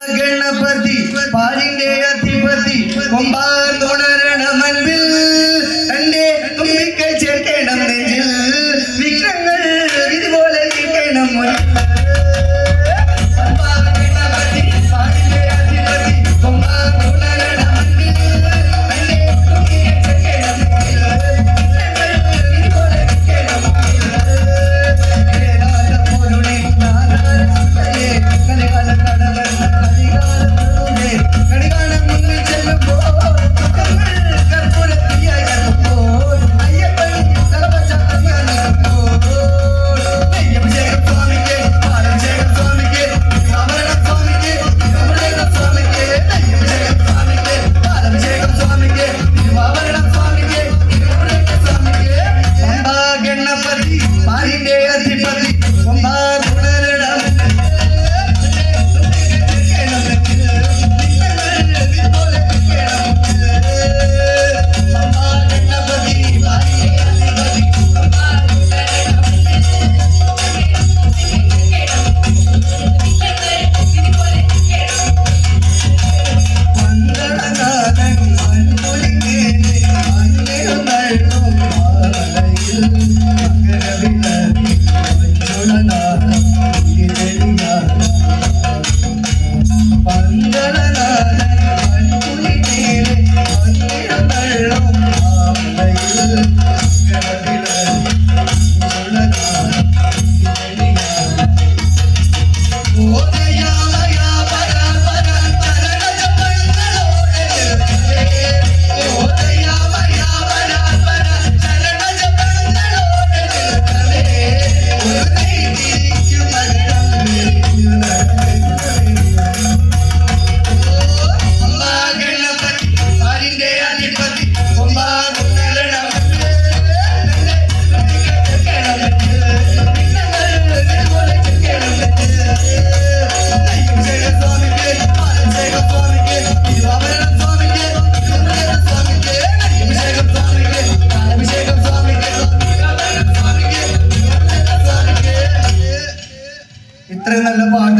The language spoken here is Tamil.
ಗಣಪತಿ ಪಾರಿಂಡೆಯ ತಿಪತಿ ಕೊಂಬಾಂದೋಣರ ഇത്രയും നല്ല പാട്ട്